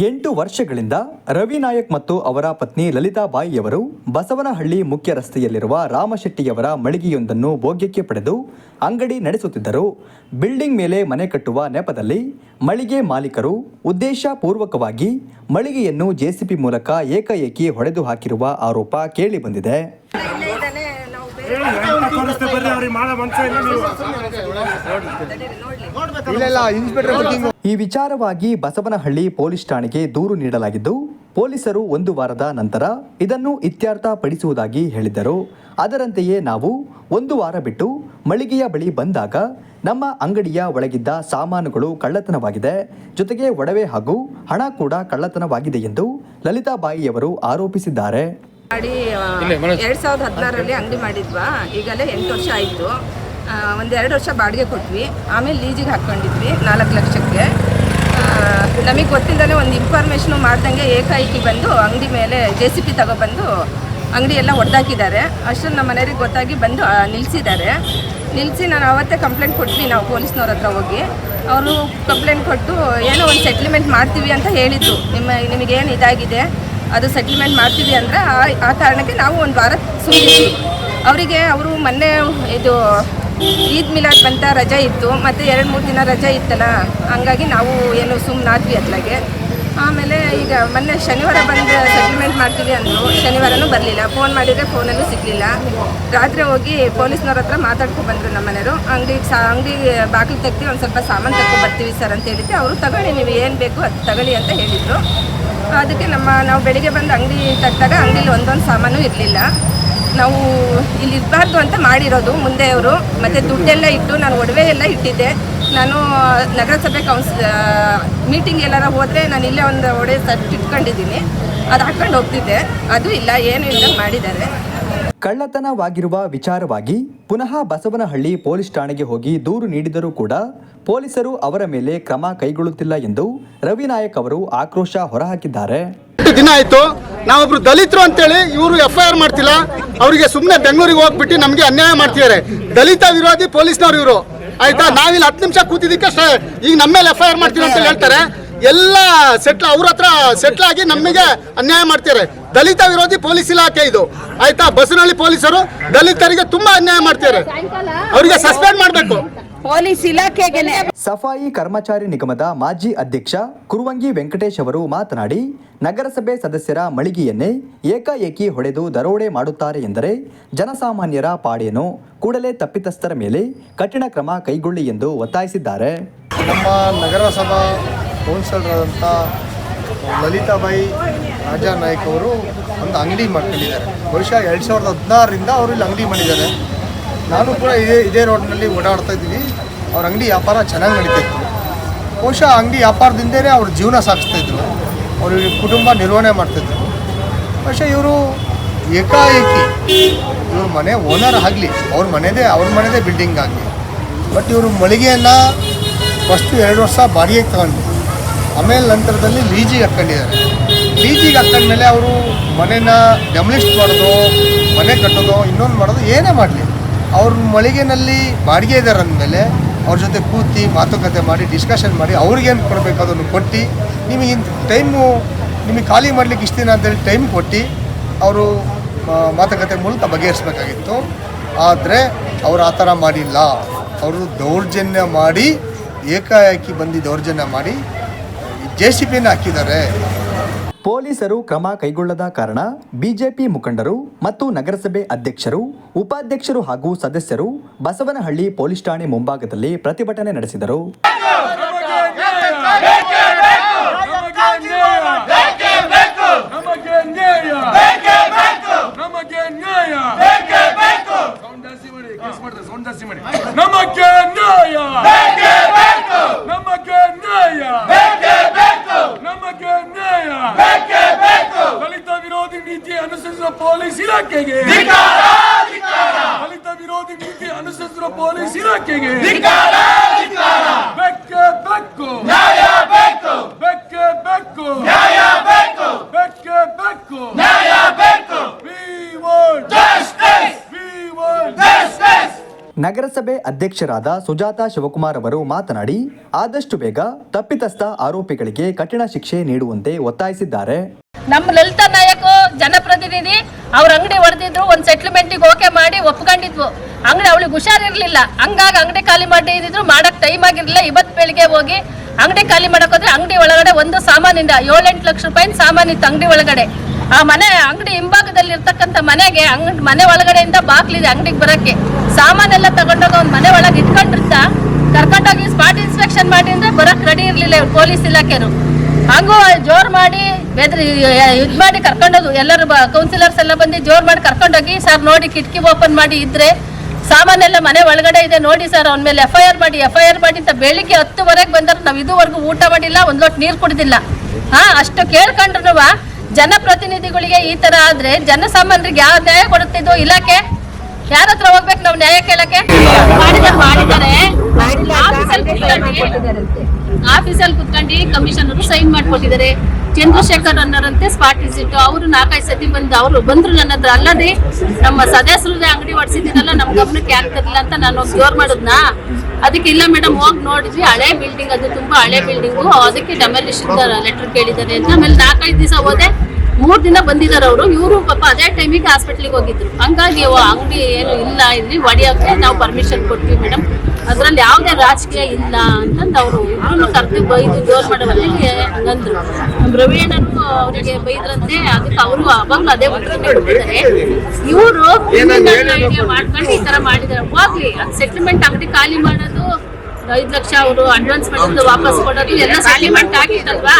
ಎಂಟು ವರ್ಷಗಳಿಂದ ರವಿ ನಾಯಕ್ ಮತ್ತು ಅವರ ಪತ್ನಿ ಲಲಿತಾಬಾಯಿಯವರು ಬಸವನಹಳ್ಳಿ ಮುಖ್ಯ ರಸ್ತೆಯಲ್ಲಿರುವ ರಾಮಶೆಟ್ಟಿಯವರ ಮಳಿಗೆಯೊಂದನ್ನು ಭೋಗ್ಯಕ್ಕೆ ಪಡೆದು ಅಂಗಡಿ ನಡೆಸುತ್ತಿದ್ದರು ಬಿಲ್ಡಿಂಗ್ ಮೇಲೆ ಮನೆ ಕಟ್ಟುವ ನೆಪದಲ್ಲಿ ಮಳಿಗೆ ಮಾಲೀಕರು ಉದ್ದೇಶಪೂರ್ವಕವಾಗಿ ಮಳಿಗೆಯನ್ನು ಜೆಸಿಪಿ ಮೂಲಕ ಏಕಾಏಕಿ ಹೊಡೆದು ಹಾಕಿರುವ ಆರೋಪ ಕೇಳಿಬಂದಿದೆ ಈ ವಿಚಾರವಾಗಿ ಬಸವನಹಳ್ಳಿ ಪೊಲೀಸ್ ಠಾಣೆಗೆ ದೂರು ನೀಡಲಾಗಿದ್ದು ಪೊಲೀಸರು ಒಂದು ವಾರದ ನಂತರ ಇದನ್ನು ಇತ್ಯರ್ಥಪಡಿಸುವುದಾಗಿ ಹೇಳಿದ್ದರು. ಅದರಂತೆಯೇ ನಾವು ಒಂದು ವಾರ ಬಿಟ್ಟು ಮಳಿಗೆಯ ಬಳಿ ಬಂದಾಗ ನಮ್ಮ ಅಂಗಡಿಯ ಒಳಗಿದ್ದ ಸಾಮಾನುಗಳು ಕಳ್ಳತನವಾಗಿದೆ. ಜೊತೆಗೆ ಒಡವೆ ಹಾಗೂ ಹಣ ಕೂಡ ಕಳ್ಳತನವಾಗಿದೆ ಎಂದು ಲಲಿತಾಬಾಯಿಯವರು ಆರೋಪಿಸಿದ್ದಾರೆ. ಎರಡು ಸಾವಿರದ ಹದಿನಾರರಲ್ಲಿ ಅಂಗಡಿ ಮಾಡಿದ್ವಾ? ಈಗಲೇ ಎಂಟು ವರ್ಷ ಆಯಿತು. ಒಂದು ಎರಡು ವರ್ಷ ಬಾಡಿಗೆ ಕೊಟ್ವಿ. ಆಮೇಲೆ ಲೀಜಿಗೆ ಹಾಕ್ಕೊಂಡಿದ್ವಿ ನಾಲ್ಕು ಲಕ್ಷಕ್ಕೆ. ನಮಗೆ ಗೊತ್ತಿಲ್ಲದೇ ಒಂದು ಇನ್ಫಾರ್ಮೇಷನು ಮಾಡ್ದಂಗೆ ಏಕಾಏಕಿ ಬಂದು ಅಂಗಡಿ ಮೇಲೆ ಜೆ ಸಿ ಪಿ ತಗೊಬಂದು ಅಂಗಡಿ ಎಲ್ಲ ಹೊಡೆದಾಕಿದ್ದಾರೆ ಅಷ್ಟರಲ್ಲಿ ನಮ್ಮ ಮನೆಯವ್ರಿಗೆ ಗೊತ್ತಾಗಿ ಬಂದು ನಿಲ್ಲಿಸಿದ್ದಾರೆ ನಿಲ್ಲಿಸಿ ನಾನು ಅವತ್ತೇ ಕಂಪ್ಲೇಂಟ್ ಕೊಟ್ವಿ ನಾವು ಪೊಲೀಸ್ನವ್ರ ಹತ್ರ ಹೋಗಿ. ಅವರು ಕಂಪ್ಲೇಂಟ್ ಕೊಟ್ಟು ಏನೋ ಒಂದು ಸೆಟ್ಲ್ಮೆಂಟ್ ಮಾಡ್ತೀವಿ ಅಂತ ಹೇಳಿದ್ರು. ನಿಮ್ಮ ನಿಮಗೇನು ಇದಾಗಿದೆ? ಅದು ಸೆಟ್ಲ್ಮೆಂಟ್ ಮಾಡ್ತೀವಿ ಅಂದರೆ ಆ ಕಾರಣಕ್ಕೆ ನಾವು ಒಂದು ವಾರ ಸುಮ್ಮನೆ ಅವರಿಗೆ ಅವರು ಮೊನ್ನೆ ಇದು ಈದ್ ಮಿಲಾದ್ ಬಂತ ರಜೆ ಇತ್ತು, ಮತ್ತು ಎರಡು ಮೂರು ದಿನ ರಜೆ ಇತ್ತಲ್ಲ, ಹಂಗಾಗಿ ನಾವು ಏನು ಸುಮ್ಮನಾದ್ವಿ ಅತ್ಲಾಗೆ ಆಮೇಲೆ ಈಗ ಮೊನ್ನೆ ಶನಿವಾರ ಬಂದು ಸೆಟಲ್ಮೆಂಟ್ ಮಾಡ್ತೀವಿ ಅಂದರು, ಶನಿವಾರನೂ ಬರಲಿಲ್ಲ. ಫೋನ್ ಮಾಡಿದರೆ ಫೋನಲ್ಲೂ ಸಿಗಲಿಲ್ಲ. ರಾತ್ರಿ ಹೋಗಿ ಪೊಲೀಸ್ನವ್ರ ಹತ್ರ ಮಾತಾಡ್ಕೊ ಬಂದರು ನಮ್ಮ ಮನೆಯವರು. ಅಂಗಡಿಗೆ ಸಾ, ಅಂಗಡಿ ಬಾಗಿಲು ತೆಗ್ದು ಒಂದು ಸ್ವಲ್ಪ ಸಾಮಾನು ತಗೊಂಡು ಬರ್ತೀವಿ ಸರ್ ಅಂತ ಹೇಳಿದ್ದೆ ಅವರು ತಗೊಳ್ಳಿ, ನೀವು ಏನು ಬೇಕು ಅದು ತಗೊಳ್ಳಿ ಅಂತ ಹೇಳಿದರು. ಅದಕ್ಕೆ ನಮ್ಮ, ನಾವು ಬೆಳಿಗ್ಗೆ ಬಂದು ಅಂಗಡಿ ತೆಗ್ದಾಗ ಅಂಗಡಿಲಿ ಒಂದೊಂದು ಸಾಮಾನು ಇರಲಿಲ್ಲ. ನಾವು ಇಲ್ಲಿ ಇರಬಾರ್ದು ಅಂತ ಮಾಡಿರೋದು ಮುಂದೆ ಅವರು. ಮತ್ತು ದುಡ್ಡೆಲ್ಲ ಇಟ್ಟು ನಾನು ಒಡವೆ ಎಲ್ಲ ಇಟ್ಟಿದ್ದೆ. ನಾನು ನಗರಸಭೆ ಕೌನ್ಸ್ ಮೀಟಿಂಗ್ ಎಲ್ಲಾರ ಹೋದರೆ ನಾನು ಇಲ್ಲೇ ಒಂದು ಒಡೆ ಸಟ್ ಇಟ್ಕೊಂಡಿದ್ದೀನಿ. ಅದು ಹಾಕ್ಕೊಂಡು ಹೋಗ್ತಿದ್ದೆ. ಅದು ಇಲ್ಲ, ಏನು ಇಲ್ಲ, ಮಾಡಿದ್ದಾರೆ. ಕಳ್ಳತನವಾಗಿರುವ ವಿಚಾರವಾಗಿ ಪುನಃ ಬಸವನಹಳ್ಳಿ ಪೊಲೀಸ್ ಠಾಣೆಗೆ ಹೋಗಿ ದೂರು ನೀಡಿದರೂ ಕೂಡ ಪೊಲೀಸರು ಅವರ ಮೇಲೆ ಕ್ರಮ ಕೈಗೊಳ್ಳುತ್ತಿಲ್ಲ ಎಂದು ರವಿ ನಾಯಕ್ ಅವರು ಆಕ್ರೋಶ ಹೊರಹಾಕಿದ್ದಾರೆ. ದಿನ ಆಯ್ತು, ನಾವೊಬ್ರು ದಲಿತರು ಅಂತೇಳಿ ಇವರು ಎಫ್ ಐ ಆರ್ ಮಾಡ್ತಿಲ್ಲ, ಅವರಿಗೆ ಸುಮ್ಮನೆ ಬೆಂಗಳೂರಿಗೆ ಹೋಗ್ಬಿಟ್ಟು ನಮಗೆ ಅನ್ಯಾಯ ಮಾಡ್ತಿದ್ದಾರೆ. ದಲಿತ ವಿರೋಧಿ ಪೊಲೀಸ್ನವ್ರು ಇವರು. ಆಯ್ತಾ? ನಾವಿಲ್ಲಿ ಹತ್ತು ನಿಮಿಷ ಕೂತಿದ್ದಕ್ಕೆ ಈಗ ನಮ್ಮ ಮೇಲೆ ಎಫ್ ಐ ಆರ್ ಮಾಡ್ತೀವಿ ಅಂತ ಹೇಳ್ತಾರೆ. ಎಲ್ಲ ಸೆಟ್ಲ್ ಅವ್ರ ಹತ್ರ ಸೆಟ್ಲ್ ಆಗಿ ನಮಗೆ ಅನ್ಯಾಯ ಮಾಡ್ತಾರೆ ದಲಿತ ವಿರೋಧಿ ಪೊಲೀಸ್ ಇಲಾಖೆ ಇದು. ಆಯ್ತಾ? ಬಸವನಹಳ್ಳಿ ಪೊಲೀಸರು ದಲಿತರಿಗೆ ತುಂಬಾ ಅನ್ಯಾಯ ಮಾಡ್ತಾರೆ ಅವರಿಗೆ ಸಸ್ಪೆಂಡ್ ಮಾಡಬೇಕು. ಪೊಲೀಸ್ ಇಲಾಖೆಗೆ ಸಫಾಯಿ ಕರ್ಮಚಾರಿ ನಿಗಮದ ಮಾಜಿ ಅಧ್ಯಕ್ಷ ಕುರುವಂಗಿ ವೆಂಕಟೇಶ್ ಅವರು ಮಾತನಾಡಿ ನಗರಸಭೆ ಸದಸ್ಯರ ಮಳಿಗೆಯನ್ನೇ ಏಕಾಏಕಿ ಹೊಡೆದು ದರೋಡೆ ಮಾಡುತ್ತಾರೆ ಎಂದರೆ ಜನಸಾಮಾನ್ಯರ ಪಾಡೇನು ಕೂಡಲೇ ತಪ್ಪಿತಸ್ಥರ ಮೇಲೆ ಕಠಿಣ ಕ್ರಮ ಕೈಗೊಳ್ಳಿ ಎಂದು ಒತ್ತಾಯಿಸಿದ್ದಾರೆ. ನಮ್ಮ ನಗರಸಭಾ ಕೌನ್ಸಿಲರಾದಂಥ ಲಲಿತಾಬಾಯಿ ರಾಜಾ ನಾಯ್ಕ್ ಅವರು ಒಂದು ಅಂಗಡಿ ಮಾಡ್ಕೊಂಡಿದ್ದಾರೆ. ಬಹುಶಃ ಎರಡು ಸಾವಿರದ ಹದಿನಾರರಿಂದ ಅವರು ಇಲ್ಲಿ ಅಂಗಡಿ ಮಾಡಿದ್ದಾರೆ. ನಾನು ಕೂಡ ಇದೇ ಇದೇ ರೋಡ್ನಲ್ಲಿ ಓಡಾಡ್ತಾ ಇದ್ದೀವಿ ಅವ್ರ ಅಂಗಡಿ ವ್ಯಾಪಾರ ಚೆನ್ನಾಗಿ ನಡೀತಿತ್ತು ಬಹುಶಃ ಅಂಗಡಿ ವ್ಯಾಪಾರದಿಂದಲೇ ಅವ್ರ ಜೀವನ ಸಾಗಿಸ್ತಾಯಿದ್ರು ಅವರು ಕುಟುಂಬ ನಿರ್ವಹಣೆ ಮಾಡ್ತಾಯಿದ್ರು ಬಹುಶಃ ಇವರು ಏಕಾಏಕಿ ಇವ್ರ ಮನೆ ಓನರ್ ಆಗಲಿ, ಅವ್ರ ಮನೆದೇ ಅವ್ರ ಮನೆದೇ ಬಿಲ್ಡಿಂಗ್ ಆಗಲಿ, ಬಟ್ ಇವರು ಮಳಿಗೆಯನ್ನು ಫಸ್ಟು ಎರಡು ವರ್ಷ ಬಾಡಿಗೆ ತಗೊಂಡು ಆಮೇಲೆ ನಂತರದಲ್ಲಿ ಲೀಜಿಗೆ ಹಾಕ್ಕೊಂಡಿದ್ದಾರೆ ಲೀಜಿಗೆ ಹಾಕ್ಕೊಂಡ್ಮೇಲೆ ಅವರು ಮನೇನ ಡೆಮಲಿಸ್ಟ್ ಮಾಡೋದು, ಮನೆ ಕಟ್ಟೋದು, ಇನ್ನೊಂದು ಮಾಡೋದು ಏನೇ ಮಾಡಲಿ. ಅವ್ರ ಮಳಿಗೆನಲ್ಲಿ ಬಾಡಿಗೆ ಇದ್ದಾರೆ ಅಂದಮೇಲೆ ಅವ್ರ ಜೊತೆ ಕೂತಿ ಮಾತುಕತೆ ಮಾಡಿ ಡಿಸ್ಕಷನ್ ಮಾಡಿ ಅವ್ರಿಗೇನು ಕೊಡಬೇಕು ಅದನ್ನು ಕೊಟ್ಟು, ನಿಮಗೆ ಟೈಮು ನಿಮಗೆ ಖಾಲಿ ಮಾಡ್ಲಿಕ್ಕೆ ಇಷ್ಟ ದಿನ ಅಂತೇಳಿ ಟೈಮ್ ಕೊಟ್ಟು ಅವರು ಮಾತುಕತೆ ಮೂಲಕ ಬಗೆಹರಿಸ್ಬೇಕಾಗಿತ್ತು. ಆದರೆ ಅವರು ಆ ಥರ ಮಾಡಿಲ್ಲ. ಅವರು ದೌರ್ಜನ್ಯ ಮಾಡಿ, ಏಕಾಏಕಿ ಬಂದು ದೌರ್ಜನ್ಯ ಮಾಡಿ ಜೆ ಸಿ ಪಿನ ಹಾಕಿದ್ದಾರೆ. ಪೊಲೀಸರು ಕ್ರಮ ಕೈಗೊಳ್ಳದ ಕಾರಣ ಬಿಜೆಪಿ ಮುಖಂಡರು ಮತ್ತು ನಗರಸಭೆ ಅಧ್ಯಕ್ಷರು ಉಪಾಧ್ಯಕ್ಷರು ಹಾಗೂ ಸದಸ್ಯರು ಬಸವನಹಳ್ಳಿ ಪೊಲೀಸ್ ಠಾಣೆ ಮುಂಭಾಗದಲ್ಲಿ ಪ್ರತಿಭಟನೆ ನಡೆಸಿದರು. ನಮಗೆ ನ್ಯಾಯ ನಮಗೆ ನ್ಯಾಯ ಸೌಂಡ್ ಜಾಸ್ತಿ ಮಾಡಿ ಕೇಸ್ ಮಾಡ್ತಾರೆ ಸೌಂಡ್ ಜಾಸ್ತಿ ಮಾಡಿ ನಮಗೆ ನ್ಯಾಯ ನಮಗೆ ನ್ಯಾಯ ನಮಗೆ ನ್ಯಾಯ ದಲಿತ ವಿರೋಧಿ ನೀತಿ ಅನುಸರಿಸುವ ಪೊಲೀಸ್ ಇಲಾಖೆಗೆ. ದಲಿತ ವಿರೋಧಿ ನೀತಿ ಅನುಸರಿಸಿರುವ ಪೊಲೀಸ್ ಇಲಾಖೆಗೆ. ಬೆಕ್ಕೆ ಬೆಕ್ಕು. ನ್ಯಾಯ ಬೇಕು ಬೆಕ್ಕೆ ಬೆಕ್ಕು. ನ್ಯಾಯ ಬೇಕು ಬೆಕ್ಕೆ ಬೆಕ್ಕು. ನಗರಸಭೆ ಅಧ್ಯಕ್ಷರಾದ ಸುಜಾತಾ ಶಿವಕುಮಾರ್ ಅವರು ಮಾತನಾಡಿ ಆದಷ್ಟು ಬೇಗ ತಪ್ಪಿತಸ್ಥ ಆರೋಪಿಗಳಿಗೆ ಕಠಿಣ ಶಿಕ್ಷೆ ನೀಡುವಂತೆ ಒತ್ತಾಯಿಸಿದ್ದಾರೆ. ನಮ್ಮ ಲಲಿತಾ ನಾಯಕ್ ಜನಪ್ರತಿನಿಧಿ ಅವ್ರ ಅಂಗಡಿ ಹೊಡೆದಿದ್ರು ಒಂದು ಸೆಟ್ಲ್ಮೆಂಟಿಗೆ ಓಕೆ ಮಾಡಿ ಒಪ್ಕೊಂಡಿದ್ವು. ಅಂಗಡಿ ಅವಳಿಗೆ ಹುಷಾರಿರ್ಲಿಲ್ಲ. ಹಂಗಾಗಿ ಅಂಗಡಿ ಖಾಲಿ ಮಾಡಿ ಇದ್ದಿದ್ರು ಮಾಡಕ್ ಟೈಮ್ ಆಗಿರ್ಲಿಲ್ಲ. ಇವತ್ತು ಬೆಳಿಗ್ಗೆ ಹೋಗಿ ಅಂಗಡಿ ಖಾಲಿ ಮಾಡಕ್ ಹೋದ್ರೆ ಅಂಗಡಿ ಒಳಗಡೆ ಒಂದು ಸಾಮಾನಿಂದ ಏಳೆಂಟು ಲಕ್ಷ ರೂಪಾಯಿ ಸಾಮಾನಿತ್ತು ಅಂಗಡಿ ಒಳಗಡೆ. ಆ ಮನೆ, ಅಂಗಡಿ ಹಿಂಭಾಗದಲ್ಲಿ ಇರ್ತಕ್ಕಂಥ ಮನೆಗೆ ಅಂಗಡಿ, ಮನೆ ಒಳಗಡೆಯಿಂದ ಬಾಗ್ಲಿದೆ ಅಂಗಡಿಗೆ ಬರೋಕ್ಕೆ. ಸಾಮಾನೆಲ್ಲ ತಗೊಂಡೋಗಿ ಅವ್ನ ಮನೆ ಒಳಗೆ ಇಟ್ಕೊಂಡಿರ್ತಾ ಕರ್ಕೊಂಡೋಗಿ ಸ್ಪಾಟ್ ಇನ್ಸ್ಪೆಕ್ಷನ್ ಮಾಡಿ ಅಂದ್ರೆ ರೆಡಿ ಇರಲಿಲ್ಲ ಪೊಲೀಸ್ ಇಲಾಖೆರು ಹಂಗೂ, ಜೋರ್ ಮಾಡಿ ಬೆದ್ರಿ ಇದ್ ಮಾಡಿ ಕರ್ಕೊಂಡೋದು ಎಲ್ಲರೂ ಕೌನ್ಸಿಲರ್ಸ್ ಎಲ್ಲ ಬಂದು ಜೋರ್ ಮಾಡಿ ಕರ್ಕೊಂಡೋಗಿ ಸರ್ ನೋಡಿ ಕಿಟಕಿ ಓಪನ್ ಮಾಡಿ ಇದ್ರೆ ಸಾಮಾನೆಲ್ಲ ಮನೆ ಒಳಗಡೆ ಇದೆ, ನೋಡಿ ಸರ್ ಅವನ ಮೇಲೆ ಎಫ್ ಐ ಆರ್ ಮಾಡಿ ಎಫ್ ಐ ಆರ್ ಮಾಡಿ ಅಂತ ಬೆಳಿಗ್ಗೆ ಹತ್ತುವರೆಗೆ ಬಂದ್ರೆ ನಾವು ಇದುವರೆಗೂ ಊಟ ಮಾಡಿಲ್ಲ, ಒಂದ್ ಲೋಟ ನೀರು ಕುಡಿದಿಲ್ಲ. ಹಾ, ಅಷ್ಟು ಕೇಳ್ಕೊಂಡ್ರು ಜನಪ್ರತಿನಿಧಿಗಳಿಗೆ ಈ ತರ ಆದ್ರೆ ಜನಸಾಮಾನ್ಯರಿಗೆ ಯಾವ ನ್ಯಾಯ ಕೊಡುತ್ತಿದ್ದು ಇಲಾಖೆ? ಯಾರ ಹತ್ರ ಹೋಗ್ಬೇಕು ನಾವು ನ್ಯಾಯ ಕೇಳಕ್ಕೆ? ಮಾಡಿದ್ದಾರೆ ಆಫೀಸಲ್ಲಿ ಕೂತ್ಕೊಂಡು- ಆಫೀಸಲ್ಲಿ ಕುತ್ಕೊಂಡು ಕಮಿಷನರ್ ಸೈನ್ ಮಾಡ್ಕೊಟ್ಟಿದ್ದಾರೆ. ಚಂದ್ರಶೇಖರ್ ಅನ್ನೋರಂತೆ ಸ್ಪಾಟ್ ವಿಸಿಟ್ ಅವರು ನಾಲ್ಕೈದು ಸತಿ ಬಂದು ಅವರು ಬಂದ್ರು ನನ್ನ ಹತ್ರ ಅಲ್ಲದೆ ನಮ್ಮ ಸದಸ್ಯರದೇ ಅಂಗಡಿ ಹೊಡ್ಸಿದ್ದೀನಲ್ಲ ನಮ್ ಗಮನಕ್ಕೆ ಆಗ್ತಿರ್ಲಿಲ್ಲ ಅಂತ ನಾನು ಜೋರ್ ಮಾಡಿದ್ನಾ? ಅದಕ್ಕೆ ಇಲ್ಲ ಮೇಡಮ್, ಹೋಗಿ ನೋಡಿದ್ವಿ. ಹಳೆ ಬಿಲ್ಡಿಂಗ್ ಅದು ತುಂಬಾ ಹಳೆ ಬಿಲ್ಡಿಂಗು ಅದಕ್ಕೆ ಡೆಮಾಲಿಷನ್ ಲೆಟರ್ ಕೇಳಿದ್ದಾರೆ ಅಂತ. ಆಮೇಲೆ ನಾಲ್ಕೈದು ದಿವಸ ಹೋದೆ. ಮೂರ್ ದಿನ ಬಂದಿದ್ದಾರೆ ಅವರು. ಇವರು ಪಾಪ ಅದೇ ಟೈಮಿಗೆ ಹಾಸ್ಪಿಟ್ಲಿಗೆ ಹೋಗಿದ್ರು. ಹಂಗಾಗಿ ಅಂಗಡಿ ಏನು ಇಲ್ಲ ಇಲ್ಲಿ. ಹೊಡಿಯೋಕೆ ನಾವು ಪರ್ಮಿಷನ್ ಕೊಡ್ತೀವಿ ಮೇಡಮ್. ಅದ್ರಲ್ಲಿ ಯಾವುದೇ ರಾಜಕೀಯ ಇಲ್ಲ ಅಂತಂದು ಅವರು ಇಬ್ರು ಕರೆದು ಬೈದು ಜೋರ್ ಮಾಡೋ ಅಂದ್ರು ಪ್ರವೀಣನು ನಮ್ಮ ಅವರಿಗೆ ಬೈದ್ರಂತೆ ಅದಕ್ಕೆ ಅವರು ಅವಾಗಲೂ ಅದೇ ಉತ್ತರನೇ ಕೊಟ್ಟಿದ್ದಾರೆ ಇವರು ಐಡಿಯಾ ಮಾಡ್ಕೊಂಡು ಈ ತರ ಮಾಡಿದ್ದಾರೆ ಹೋಗ್ಲಿ ಅದು ಸೆಟ್ಲ್ಮೆಂಟ್ ಅಂಗಡಿ ಖಾಲಿ ಮಾಡೋದು ಐದು ಲಕ್ಷ ಅವರು ಅಡ್ವಾನ್ಸ್ ಮಾಡಿದ್ದು ವಾಪಸ್ ಕೊಡೋದು ಎಲ್ಲ ಸೆಟ್ಲ್ಮೆಂಟ್ ಆಗಿತ್ತಲ್ವಾ?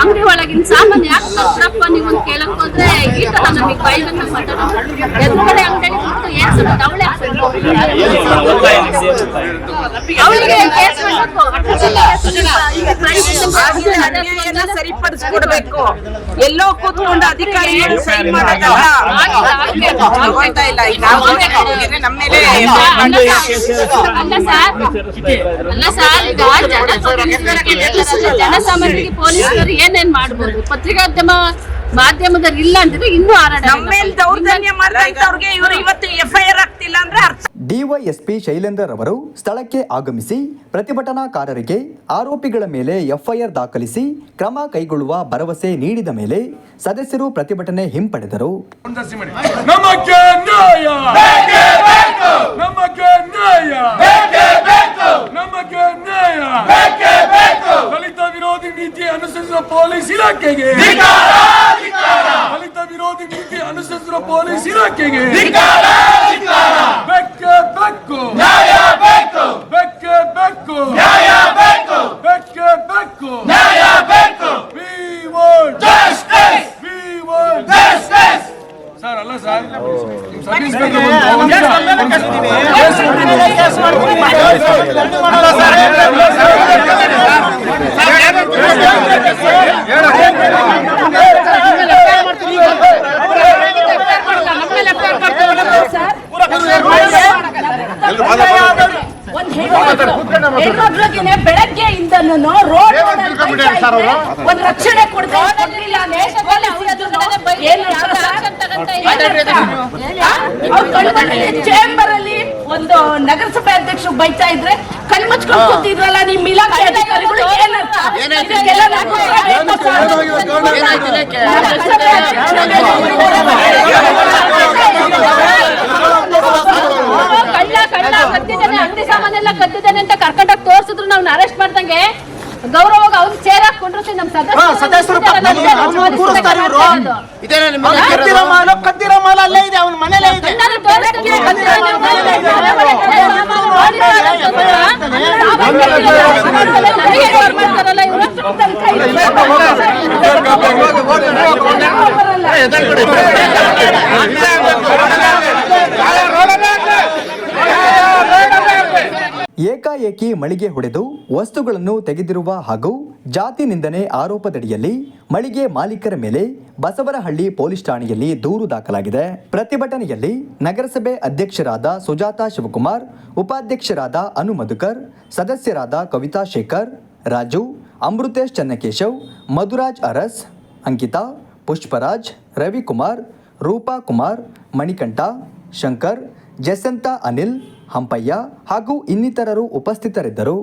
ಅಂಗಡಿ ಒಳಗಿನ ಸಾಮಾನು ಯಾಕೆ ತಪ್ಪಪ್ಪ ನೀವು ಒಂದು ಕೇಳಕ್ ಹೋದ್ರೆ ಈ ತರ ನಮಗೆ ಅಂತ ಮಾತಾಡೋದು. ಎದುರುಗಡೆ ಅಂಗಡಿ ಏನ್ ಸಂಬಂಧ ಅವಳೆ ಸರಿಪಡಿಸ್ಕೊಡ್ಬೇಕು ಎಲ್ಲೋ ಕೂತ್ಕೊಂಡು ಅಧಿಕಾರಿಗಳು ತಗೊಳ್ತಾ ಇಲ್ಲ ಈಗ ನಮ್ಮ ಮೇಲೆ ಸರ್ ಸರ್ ಜನಸಾಮಾನ್ಯರಿಗೆ ಪೊಲೀಸರು ಏನೇನ್ ಮಾಡ್ಬೋದು ಪತ್ರಿಕಾದ್ಯಮ ಮಾಧ್ಯಮದಲ್ಲಿ ಇಲ್ಲ ಅಂದ್ರೆ ಇನ್ನೂ ಹಾರಾಟ ನಮ್ಮ ಮೇಲೆ ದೌರ್ಜನ್ಯ ಮಾಡಿದಂತವ್ರಿಗೆ ಇವರು ಇವತ್ತು ಎಫ್ ಆಗ್ತಿಲ್ಲ ಅಂದ್ರೆ ಅರ್ಥ. ಡಿವೈಎಸ್ಪಿ ಶೈಲೇಂದರ್ ಅವರು ಸ್ಥಳಕ್ಕೆ ಆಗಮಿಸಿ ಪ್ರತಿಭಟನಾಕಾರರಿಗೆ ಆರೋಪಿಗಳ ಮೇಲೆ ಎಫ್ಐಆರ್ ದಾಖಲಿಸಿ ಕ್ರಮ ಕೈಗೊಳ್ಳುವ ಭರವಸೆ ನೀಡಿದ ಮೇಲೆ ಸದಸ್ಯರು ಪ್ರತಿಭಟನೆ ಹಿಂಪಡೆದರು. ನಮಗೆ ನ್ಯಾಯ! ನಮಗೆ ನ್ಯಾಯ! ನಮಗೆ ನ್ಯಾಯ ಬೇಕು ದಲಿತ ವಿರೋಧಿ ನೀತಿ ಅನುಸರಿಸುವ ಪೊಲೀಸ್ ಇಲಾಖೆಗೆ. ದಲಿತ ವಿರೋಧಿ ನೀತಿ ಅನುಸರಿಸುವ ಪೊಲೀಸ್ ಇಲಾಖೆಗೆ. ನ್ಯಾಯ ಬೇಕು ಬೆಕ್ಕೆ ಬೆಕ್ಕು ನ್ಯಾಯ ಬೇಕು ಬೆಕ್ಕೆ ಬೆಕ್ಕು ನ್ಯಾಯ ಬೇಕು we want justice we want justice sir ಅಲ್ಲ ಸರ್ ನಿಮ್ ಸಬ್ ಇನ್ಸ್ಪೆಕ್ಟರ್ ಬಂದು ಒಂದ್ ನಿಮಿಷ, ಒಂದ್ ನಿಮಿಷ. ಕೇಸ್ ಒಂದ್ ಹೆಣ್ಮಕ್ಳಿಗೆ ಬೆಳಗ್ಗೆಯಿಂದನೂ ರೋಡ್ ಒಂದ್ ರಕ್ಷಣೆ ಕೊಡ್ಲಿಲ್ಲ ಚೇಂಬರ್ ಅಲ್ಲಿ ಒಂದು ನಗರಸಭೆ ಅಧ್ಯಕ್ಷರು ಬೈತಾ ಇದ್ರೆ ಕಣ್ಮುಚ್ಕೊಂಡು ಕೂತಿದ್ರಲ್ಲ ನಿಮ್ ಇಲಾಖೆ ಅಧಿಕಾರಿಗಳು ಕಳ್ಳ ಕಳ್ಳ ಕದ್ದಿದ್ದಾನೆ ಅಂಗಡಿ ಸಾಮಾನೆಲ್ಲ ಕದ್ದಿದ್ದಾನೆ ಅಂತ ಕರ್ಕೊಂಡೋಗಿ ತೋರ್ಸಿದ್ರು ನಾವು ಅರೆಸ್ಟ್ ಮಾಡ್ದಂಗೆ ಗೌರವವಾಗಿ ಅವ್ನು ಚೇರ್ ಹಾಕೊಂಡ್ರು ನಮ್ಮ ಸದಸ್ಯರು ಕದ್ದಿರೋ ಮಾಲ ಕದ್ದಿರೋ ಮಾಲ ಅಲ್ಲೇ ಇದೆ ಅವನ ಮನೇಲೇ ಇದೆ ಏಕಾಏಕಿ ಮಳಿಗೆ ಹೊಡೆದು ವಸ್ತುಗಳನ್ನು ತೆಗೆದಿರುವ ಹಾಗೂ ಜಾತಿ ನಿಂದನೆ ಆರೋಪದಡಿಯಲ್ಲಿ ಮಳಿಗೆ ಮಾಲೀಕರ ಮೇಲೆ ಬಸವರಹಳ್ಳಿ ಪೊಲೀಸ್ ಠಾಣೆಯಲ್ಲಿ ದೂರು ದಾಖಲಾಗಿದೆ. ಪ್ರತಿಭಟನೆಯಲ್ಲಿ ನಗರಸಭೆ ಅಧ್ಯಕ್ಷರಾದ ಸುಜಾತಾ ಶಿವಕುಮಾರ್, ಉಪಾಧ್ಯಕ್ಷರಾದ ಅನು ಮಧುಕರ್ ಸದಸ್ಯರಾದ ಕವಿತಾ ಶೇಖರ್, ರಾಜು, ಅಮೃತೇಶ್ ಚನ್ನಕೇಶವ್, ಮಧುರಾಜ್ ಅರಸ್, ಅಂಕಿತಾ, ಪುಷ್ಪರಾಜ್, ರವಿಕುಮಾರ್, ರೂಪಾ ಕುಮಾರ್, ಮಣಿಕಂಠ ಶಂಕರ್ ಜಸಂತ ಅನಿಲ್ ಹಂಪಯ್ಯ ಹಾಗೂ ಇನ್ನಿತರರು ಉಪಸ್ಥಿತರಿದ್ದರು.